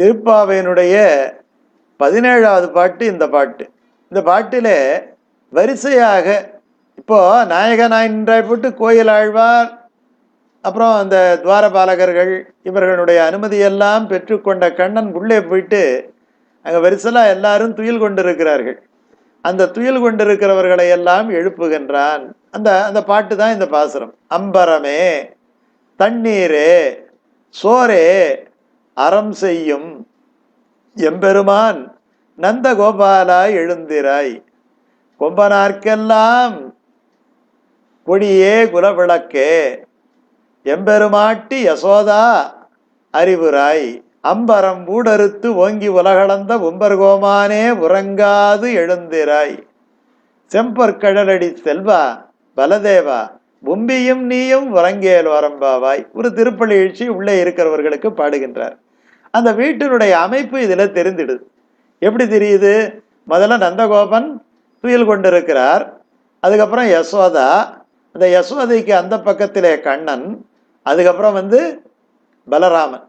திருப்பாவையினுடைய பதினேழாவது பாட்டு இந்த பாட்டு. இந்த பாட்டிலே வரிசையாக இப்போது நாயக நாயன்றாய் போட்டு கோயில் ஆழ்வார் அப்புறம் அந்த துவாரபாலகர்கள் இவர்களுடைய அனுமதியெல்லாம் பெற்றுக்கொண்ட கண்ணன் உள்ளே போயிட்டு அங்கே வரிசலாக எல்லாரும் துயில் கொண்டிருக்கிறார்கள். அந்த துயில் கொண்டிருக்கிறவர்களை எல்லாம் எழுப்புகின்றான். அந்த அந்த பாட்டு தான் இந்த பாசுரம். அம்பரமே தண்ணீரே சோரே அறம் செய்யும் எம்பெருமான் நந்த கோபாலாய் எழுந்திராய். கொம்பனார்க்கெல்லாம் கொடியே குலவிளக்கே எம்பெருமாட்டி யசோதா அறிவுராய். அம்பரம் ஊடறுத்து ஓங்கி உலகளந்த உம்பர்கோமானே உறங்காது எழுந்திராய். செம்பற்கடலடி செல்வா பலதேவா பும்பியும் நீயும் உறங்கேல் வரம்பாவாய். ஒரு திருப்பள்ளி எழுச்சி உள்ளே இருக்கிறவர்களுக்கு பாடுகின்றார். அந்த வீட்டினுடைய அமைப்பு இதில் தெரிந்திடுது. எப்படி தெரியுது? முதல்ல நந்தகோபன் துயில் கொண்டிருக்கிறார். அதுக்கப்புறம் யசோதா. அந்த யசோதைக்கு அந்த பக்கத்திலே கண்ணன். அதுக்கப்புறம் வந்து பலராமன்.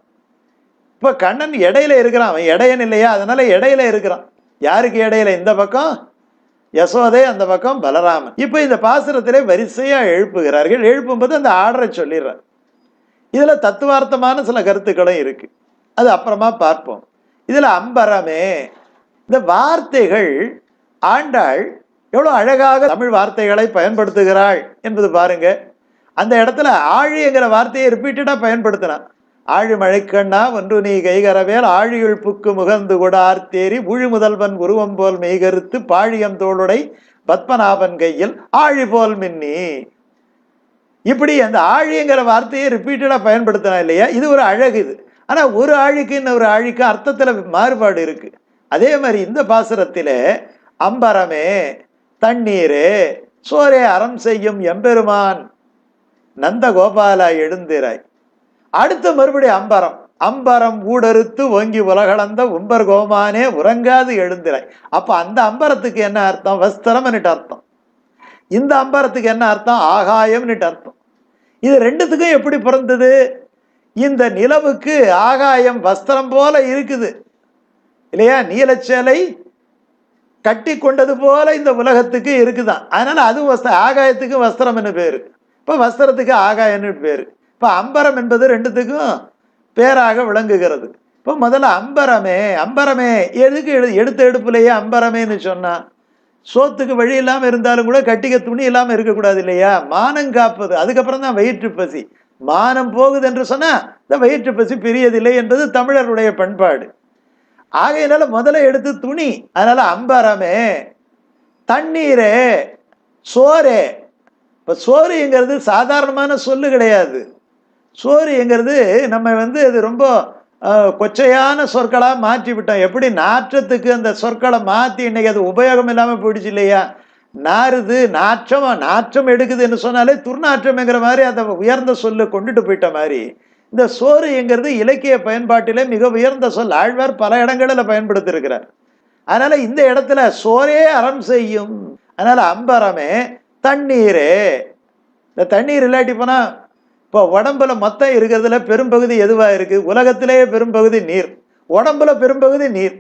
இப்போ கண்ணன் இடையில இருக்கிறான். அவன் இடையன் இல்லையா? அதனால இடையில இருக்கிறான். யாருக்கு இடையில? இந்த பக்கம் யசோதை அந்த பக்கம் பலராமன். இப்போ இந்த பாசுரத்திலே வரிசையாக எழுப்புகிறார்கள். எழுப்பும்போது அந்த ஆர்டரை சொல்லிடுறார். இதில் தத்துவார்த்தமான சில கருத்துக்களும் இருக்குது அது அப்புறமா பார்ப்போம். இதில் அம்பரமே. இந்த வார்த்தைகள் ஆண்டாள் எவ்வளோ அழகாக தமிழ் வார்த்தைகளை பயன்படுத்துகிறாள் என்பது பாருங்க. அந்த இடத்துல ஆழிங்கிற வார்த்தையை ரிப்பீட்டடாக பயன்படுத்தினான் ஆழி மழைக்கண்ணா ஒன்று நீ கைகரவேல் ஆழியுள் புக்கு முகந்து கொடார் தேறி உழு முதல்வன் உருவம் போல் மெய்கருத்து பாழியம் தோளுடை பத்மநாபன் கையில் ஆழி போல் மின்னி. இப்படி அந்த ஆழிங்கிற வார்த்தையை ரிப்பீட்டடாக பயன்படுத்தினா இல்லையா? இது ஒரு அழகு இது. ஆனால் ஒரு ஆழிக்கு இன்னொரு ஆழிக்கு அர்த்தத்தில் மாறுபாடு இருக்குது அதே மாதிரி இந்த பாசுரத்தில் அம்பரமே தண்ணீர் சோரே அறம் செய்யும் எம்பெருமான் நந்த கோபாலா எழுந்திராய். அடுத்து மறுபடியும் அம்பரம். அம்பரம் ஊடறுத்து ஓங்கி உலகளந்த உம்பர் கோமானே உறங்காது எழுந்திராய். அப்போ அந்த அம்பரத்துக்கு என்ன அர்த்தம்? வஸ்திரம்னுட்டு அர்த்தம். இந்த அம்பரத்துக்கு என்ன அர்த்தம்? ஆகாயம்னுட்டு அர்த்தம். இது ரெண்டுத்துக்கும் எப்படி பிறந்தது இந்த நிலவுக்கு ஆகாயம் வஸ்திரம் போல இருக்குது. இல்லையா? நீலச்சேலை கட்டி கொண்டது போல இந்த உலகத்துக்கு இருக்குதான் அதனால அது வஸ்த ஆகாயத்துக்கு வஸ்திரம்னு பேரு. இப்போ வஸ்திரத்துக்கு ஆகாயம்னு பேரு. இப்போ அம்பரம் என்பது ரெண்டுத்துக்கும் பேராக விளங்குகிறது. இப்போ முதல்ல அம்பரமே அம்பரமே எதுக்கு எடு எடுத்த எடுப்புலையே அம்பரமேன்னு சொன்னா சோத்துக்கு வழி இல்லாமல் இருந்தாலும் கூட கட்டிக்க துணி இல்லாமல் இருக்கக்கூடாது இல்லையா? மானம் காப்பது அதுக்கப்புறம் தான் வயிற்று பசி. மானம் போகுது என்று சொன்னால் இந்த வயிற்று பசி பிரியதில்லை என்பது தமிழருடைய பண்பாடு. ஆகையினால முதல்ல எடுத்து துணி அதனால அம்பரமே தண்ணீரே சோரே இப்போ சோறுங்கிறது சாதாரணமான சொல்லு கிடையாது. சோறுங்கிறது நம்ம வந்து அது ரொம்ப கொச்சையான சொற்களாக மாற்றி விட்டோம் எப்படி நாற்றத்துக்கு அந்த சொற்களை மாற்றி இன்னைக்கு அது உபயோகம் இல்லாமல் போயிடுச்சு இல்லையா? நாறுது நாற்றம் நாற்றம் எடுக்குதுன்னு சொன்னாலே துர்நாற்றம்ங்கிற மாதிரி அதை உயர்ந்த சொல்ல கொண்டுட்டு போயிட்ட மாதிரி. இந்த சோறுங்கிறது இலக்கிய பயன்பாட்டிலே மிக உயர்ந்த சொல். ஆழ்வார் பல இடங்களில் பயன்படுத்தியிருக்கிறார். அதனால இந்த இடத்துல சோரே அறம் செய்யும். அதனால அம்பரமே தண்ணீரே. இந்த தண்ணீர் இல்லாட்டி போனால் இப்போ உடம்புல மொத்தம் இருக்கிறதுல பெரும்பகுதி எதுவாக இருக்குது உலகத்திலேயே பெரும்பகுதி நீர். உடம்புல பெரும்பகுதி நீர்.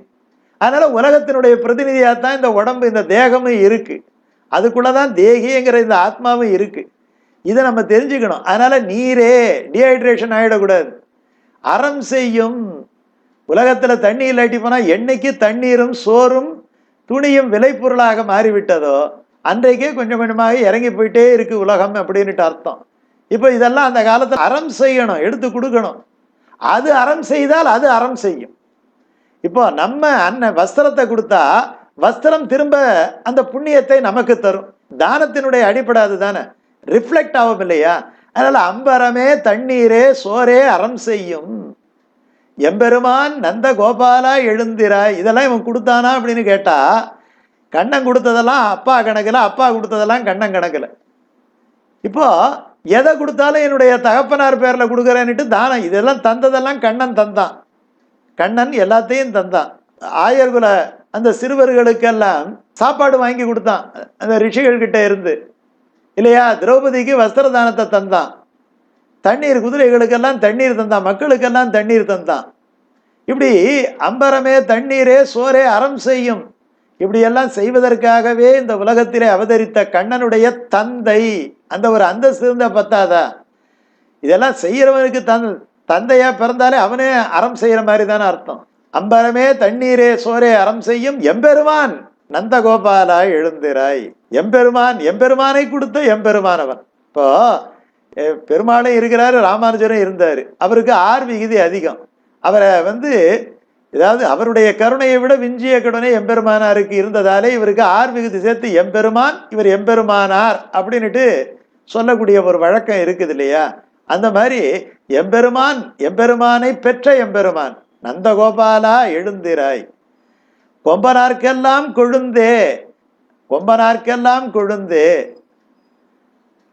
அதனால உலகத்தினுடைய பிரதிநிதியாக தான் இந்த உடம்பு இந்த தேகமும் இருக்குது அதுக்குள்ளே அதுக்குள்ளதான் தேகிங்கிற இந்த ஆத்மாவும் இருக்கு. இதை நம்ம தெரிஞ்சுக்கணும். அதனால நீரே டீஹைட்ரேஷன் ஆயிடக்கூடாது. அறம் செய்யும். உலகத்துல தண்ணி இல்லாட்டி போனா என்னைக்கு தண்ணீரும் சோறும் துணியும் விளைபொருளாக மாறிவிட்டதோ அன்றைக்கே கொஞ்சம் கொஞ்சமாக இறங்கி போயிட்டே இருக்கு உலகம் அப்படின்ட்டு அர்த்தம். இப்போ இதெல்லாம் அந்த காலத்தில் அறம் செய்யணும் எடுத்து கொடுக்கணும். அது அறம் செய்தால் அது அறம் செய்யும். இப்போ நம்ம அன்ன வஸ்திரத்தை கொடுத்தா வஸ்திரம் திரும்ப அந்த புண்ணியத்தை நமக்கு தரும். தானத்தினுடைய அடிப்படை அதுதானே. ரிஃப்ளெக்ட் ஆகும் இல்லையா? அதனால அம்பரமே தண்ணீரே சோரே அறம் செய்யும். எம்பெருமான் நந்த கோபாலா எழுந்திராய். இதெல்லாம் இவன் கொடுத்தானா அப்படின்னு கேட்டா கண்ணன் கொடுத்ததெல்லாம் அப்பா கணக்கில் அப்பா கொடுத்ததெல்லாம் கண்ணன் கணக்கில். இப்போ எதை கொடுத்தாலும் என்னுடைய தகப்பனார் பேரில் கொடுக்குறேன்னுட்டு தானம். இதெல்லாம் தந்ததெல்லாம் கண்ணன் தந்தான். கண்ணன் எல்லாத்தையும் தந்தான். ஆயர்குல அந்த சிறுவர்களுக்கெல்லாம் சாப்பாடு வாங்கி கொடுத்தான். அந்த ரிஷிகள் கிட்ட இருந்து இல்லையா திரௌபதிக்கு வஸ்திர தானத்தை தந்தான். தண்ணீர் குதிரைகளுக்கெல்லாம் தண்ணீர் தந்தான். மக்களுக்கெல்லாம் தண்ணீர் தந்தான். இப்படி அம்பரமே தண்ணீரே சோரே அறம் செய்யும். இப்படியெல்லாம் செய்வதற்காகவே இந்த உலகத்திலே அவதரித்த கண்ணனுடைய தந்தை. அந்த ஒரு அந்தஸ்து இருந்தா பத்தாதா? இதெல்லாம் செய்கிறவனுக்கு தன் தந்தையா பிறந்தாலே அவனே அறம் செய்கிற மாதிரி தானே அர்த்தம். அம்பரமே தண்ணீரே சோரே அறம் செய்யும் எம்பெருமான் நந்தகோபாலாய் எழுந்திராய். எம்பெருமான் எம்பெருமானை கொடுத்த எம்பெருமானவன். இப்போ அஹ், பெருமாளும் இருக்கிறாரு ராமானுஜரும் இருந்தார். அவருக்கு ஆர் விகுதி அதிகம். அவரை வந்து ஏதாவது அவருடைய கருணையை விட விஞ்சிய கருணை எம்பெருமானாருக்கு இருந்ததாலே இவருக்கு ஆர் விகுதி சேர்த்து எம்பெருமான் இவர் எம்பெருமானார் அப்படின்னுட்டு சொல்லக்கூடிய ஒரு வழக்கம் இருக்குது இல்லையா? அந்த மாதிரி எம்பெருமான் எம்பெருமானை பெற்ற எம்பெருமான். நந்தகோபாலா எழுந்திராய். கொம்பனார்க்கெல்லாம் கொழுந்தே கொம்பனார்க்கெல்லாம் கொழுந்தே.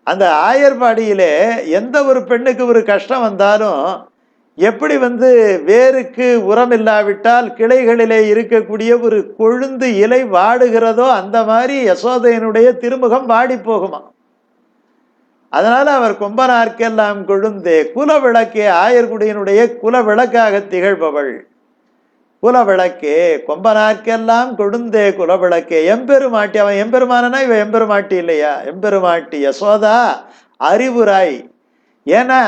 அந்த ஆயர்பாடியிலே எந்த ஒரு பெண்ணுக்கு ஒரு கஷ்டம் வந்தாலும் எப்படி வந்து வேருக்கு உரம் இல்லாவிட்டால் கிளைகளிலே இருக்கக்கூடிய ஒரு கொழுந்து இலை வாடுகிறதோ அந்த மாதிரி யசோதையனுடைய திருமுகம் வாடி போகுமா அதனால அவர் கொம்பனார்க்கெல்லாம் கொழுந்தே குல விளக்கே ஆயர்குடியினுடைய குல விளக்காக திகழ்பவள். குல விளக்கே கொம்பனார்க்கெல்லாம் கொழுந்தே குல விளக்கே எம்பெருமாட்டி அவன் எம்பெருமானனா இவ எம்பெருமாட்டி இல்லையா? எம்பெருமாட்டி யசோதா அறிவுராய். ஏன்னா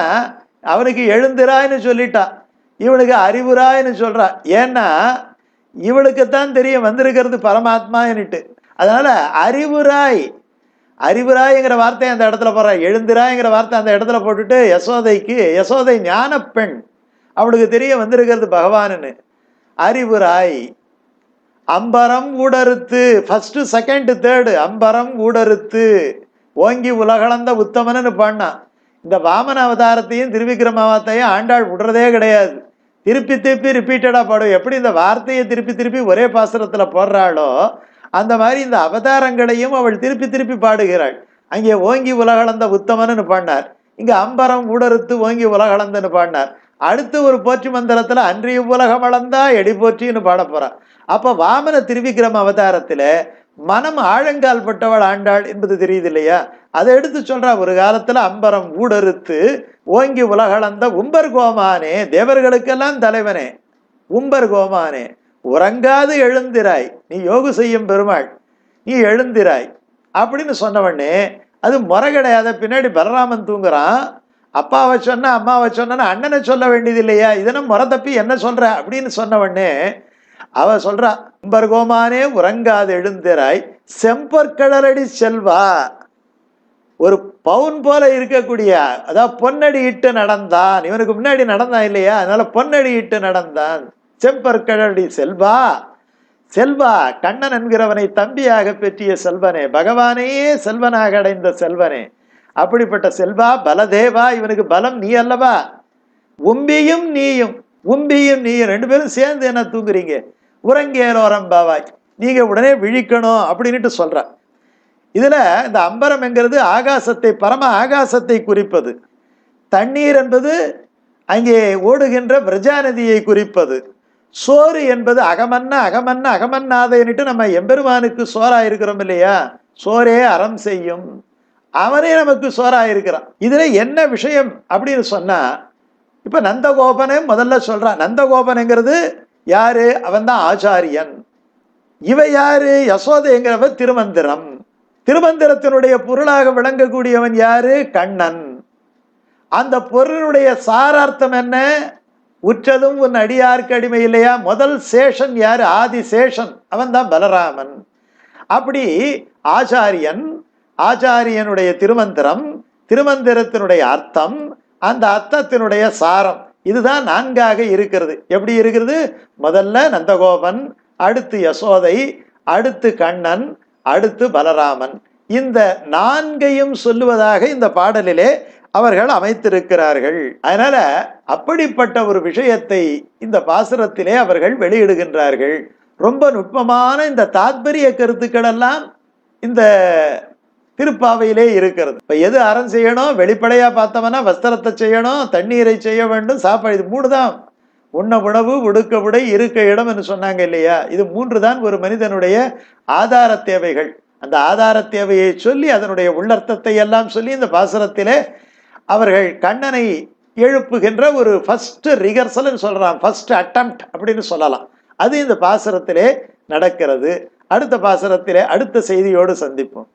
அவனுக்கு எழுந்திராய்ன்னு சொல்லிட்டான் இவனுக்கு அறிவுராய்ன்னு சொல்கிறான் ஏன்னா இவளுக்குத்தான் தெரியும் வந்திருக்கிறது பரமாத்மான்னுட்டு அதனால் அறிவுராய் அறிவுராய்ங்கிற வார்த்தை அந்த இடத்துல போடுறா. எழுந்திராய்ங்கிற வார்த்தை அந்த இடத்துல போட்டுட்டு யசோதைக்கு யசோதை ஞான பெண். அவளுக்கு தெரிய வந்திருக்கிறது பகவானுன்னு. அறிவுராய். அம்பரம் ஊடறுத்து ஃபஸ்ட்டு செகண்ட் தேர்டு அம்பரம் ஊடறுத்து. ஓங்கி உலகளந்த உத்தமன்னு பாடினான் இந்த வாமன அவதாரத்தையும் திருவிக்ரம ஆண்டாள் விடுறதே கிடையாது. திருப்பி திருப்பி ரிப்பீட்டடாக பாடும். எப்படி இந்த வார்த்தையை திருப்பி திருப்பி ஒரே பாசுரத்தில் போடுறாளோ அந்த மாதிரி இந்த அவதாரங்களையும் அவள் திருப்பி திருப்பி பாடுகிறாள். அங்கே ஓங்கி உலகளந்த உத்தமன்னு பாடினார். இங்கே அம்பரம் ஊடறுத்து ஓங்கி உலகளந்தன்னு பாடினார். அடுத்து ஒரு போற்றி மந்திரத்தில் அன்றைய உலகம் அளந்தா எடி போற்றின்னு பாட போகிறான் அப்போ வாமன திருவிக்ரம அவதாரத்தில் மனம் ஆழங்கால் பட்டவள் ஆண்டாள் என்பது தெரியுது இல்லையா அதை எடுத்து சொல்கிறா ஒரு காலத்தில் அம்பரம் ஊடறுத்து ஓங்கி உலகளந்த உம்பர் கோமானே தேவர்களுக்கெல்லாம் தலைவனே. உம்பர் கோமானே. உறங்காது எழுந்திராய். நீ யோகு செய்யும் பெருமாள் நீ எழுந்திராய். அப்படின்னு சொன்னவொடனே அது முறை கிடையாத பின்னாடி பலராமன் தூங்குறான். அப்பாவை சொன்ன அம்மாவை சொன்னா அண்ணனை சொல்ல வேண்டியது இல்லையா இதனை முறை தப்பி என்ன சொல்ற? அப்படின்னு சொன்னவொடனே அவ சொல்றா அம்பர்கோமானே உறங்காது எழுந்திராய். செம்பற்கடலடி செல்வா. ஒரு பவுன் போல இருக்கக்கூடிய அதாவது பொன்னடி இட்டு நடந்தான். இவனுக்கு முன்னாடி நடந்தான் இல்லையா? அதனால பொன்னடி இட்டு நடந்தான். செம்பற்கழடி செல்வா செல்வா கண்ணன் என்கிறவனை தம்பியாக பெற்றிய செல்வனே பகவானையே செல்வனாக அடைந்த செல்வனே. அப்படிப்பட்ட செல்வா பலதேவா இவனுக்கு பலம் நீ அல்லவா? உம்பியும் நீயும் உம்பியும் நீயும் ரெண்டு பேரும் சேர்ந்து என்ன தூங்குறீங்க? உறங்கேலோரம் பாவாய். நீங்க உடனே விழிக்கணும் அப்படின்ட்டு சொல்ற. இதுல இந்த அம்பரம் என்கிறது ஆகாசத்தை பரம ஆகாசத்தை குறிப்பது. தண்ணீர் என்பது அங்கே ஓடுகின்ற பிரஜாநதியை குறிப்பது. சோறு என்பது அகமன்ன அகமன்ன அகமன்னாதைன்னுட்டு நம்ம எம்பெருமானுக்கு சோறாக இருக்கிறோம் இல்லையா? சோரே அறம் செய்யும். அவனே நமக்கு சோறாக இருக்கிறான். இதுல என்ன விஷயம் அப்படின்னு சொன்னால் இப்போ நந்தகோபனை முதல்ல சொல்கிறான் நந்தகோபனுங்கிறது யாரு? அவன் தான் ஆச்சாரியன். இவ யாரு? யசோதைங்கிறவ திருமந்திரம். திருமந்திரத்தினுடைய பொருளாக விளங்கக்கூடியவன் யாரு? கண்ணன். அந்த பொருளுடைய சாரார்த்தம் என்ன? உற்றதும் உன் அடியார்க்கு அடிமை இல்லையா முதல் சேஷன் யார்? ஆதி சேஷன். அவன் தான் பலராமன். அப்படி ஆச்சாரியன் ஆச்சாரியனுடைய திருமந்திரம் திருமந்திரத்தினுடைய அர்த்தம் அந்த அர்த்தத்தினுடைய சாரம். இதுதான் நான்காக இருக்கிறது. எப்படி இருக்கிறது? முதல்ல நந்தகோபன் அடுத்து யசோதை அடுத்து கண்ணன் அடுத்து பலராமன். இந்த நான்கையும் சொல்லுவதாக இந்த பாடலிலே அவர்கள் அமைத்திருக்கிறார்கள். அதனால அப்படிப்பட்ட ஒரு விஷயத்தை இந்த பாசுரத்திலே அவர்கள் வெளியிடுகின்றார்கள். ரொம்ப நுட்பமான இந்த தாத்பரிய கருத்துக்கள் எல்லாம் இந்த திருப்பாவையிலே இருக்கிறது. இப்போ எது அறம் செய்யணும்? வெளிப்படையா பார்த்தோம்னா வஸ்திரத்தை செய்யணும் தண்ணீரை செய்ய வேண்டும் சாப்பாடு இது மூணு தான். உண்ண உணவு உடுக்க உடை இருக்க இடம் என்று சொன்னாங்க இல்லையா? இது மூன்று தான் ஒரு மனிதனுடைய ஆதார தேவைகள். அந்த ஆதார தேவையை சொல்லி அதனுடைய உள்ளர்த்தத்தை எல்லாம் சொல்லி இந்த பாசுரத்திலே அவர்கள் கண்ணனை எழுப்புகின்ற ஒரு ஃபஸ்ட்டு ரிகர்சல்னு சொல்கிறான் ஃபர்ஸ்ட் அட்டம்ப்ட் அப்படின்னு சொல்லலாம். அது இந்த பாசுரத்திலே நடக்கிறது. அடுத்த பாசுரத்திலே அடுத்த செய்தியோடு சந்திப்போம்.